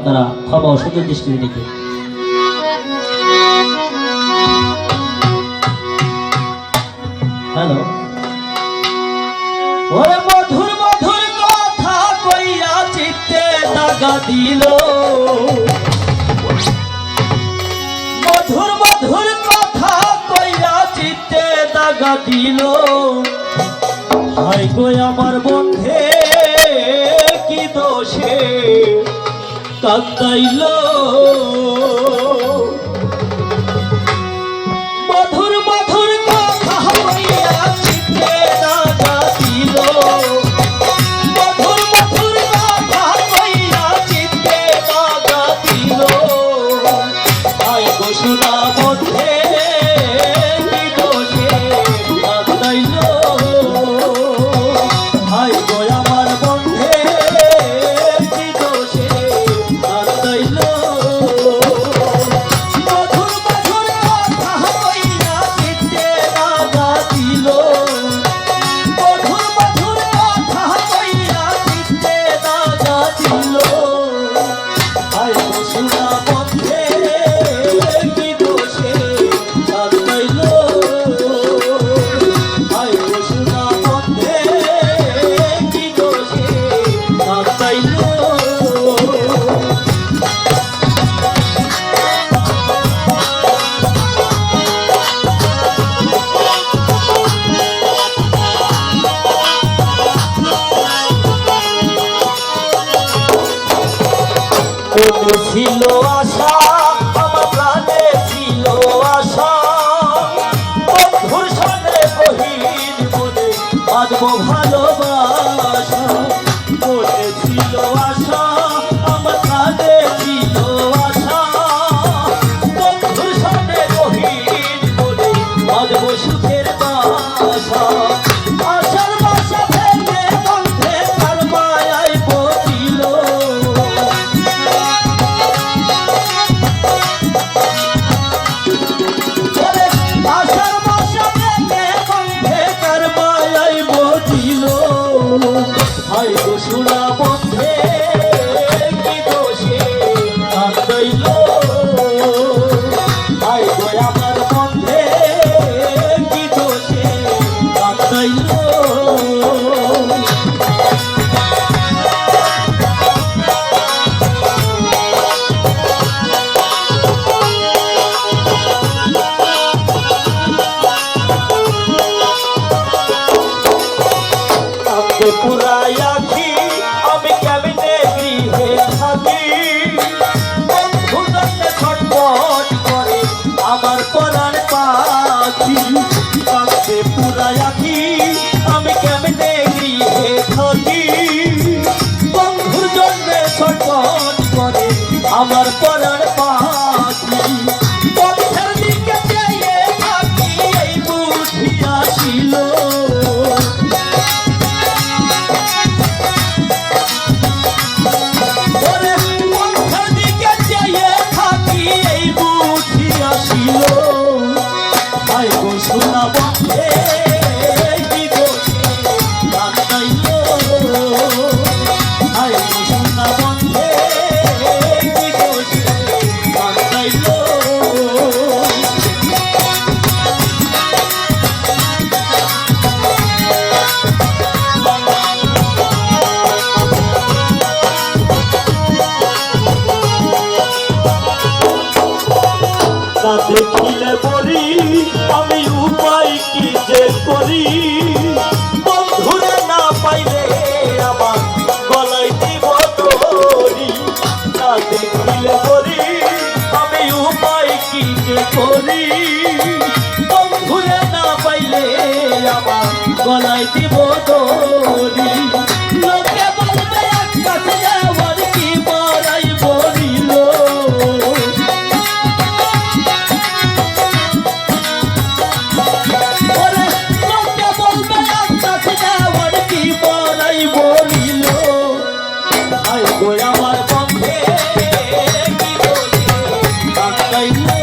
আপনারা ক্ষমা ও সুন্দর দৃষ্টিতে দেখে হ্যালো? ওরে মধুর মধুর কথা কইয়া চিত্তে দাগা দিল। মধুর মধুর কথা কইয়া চিত্তে দাগা দিল। হায় গো আমার বন্ধে, কি দোষে? কাতাইল 법한 দেখিলে পড়ি আমি উপায় কি যে করি? বন্ধুরে না পাইলে আমার গলায় দিব তরি না দেখিলে পড়ি আমি উপায় কি যে করি? বন্ধুরে না পাইলে আমার গলায় দিব তরি I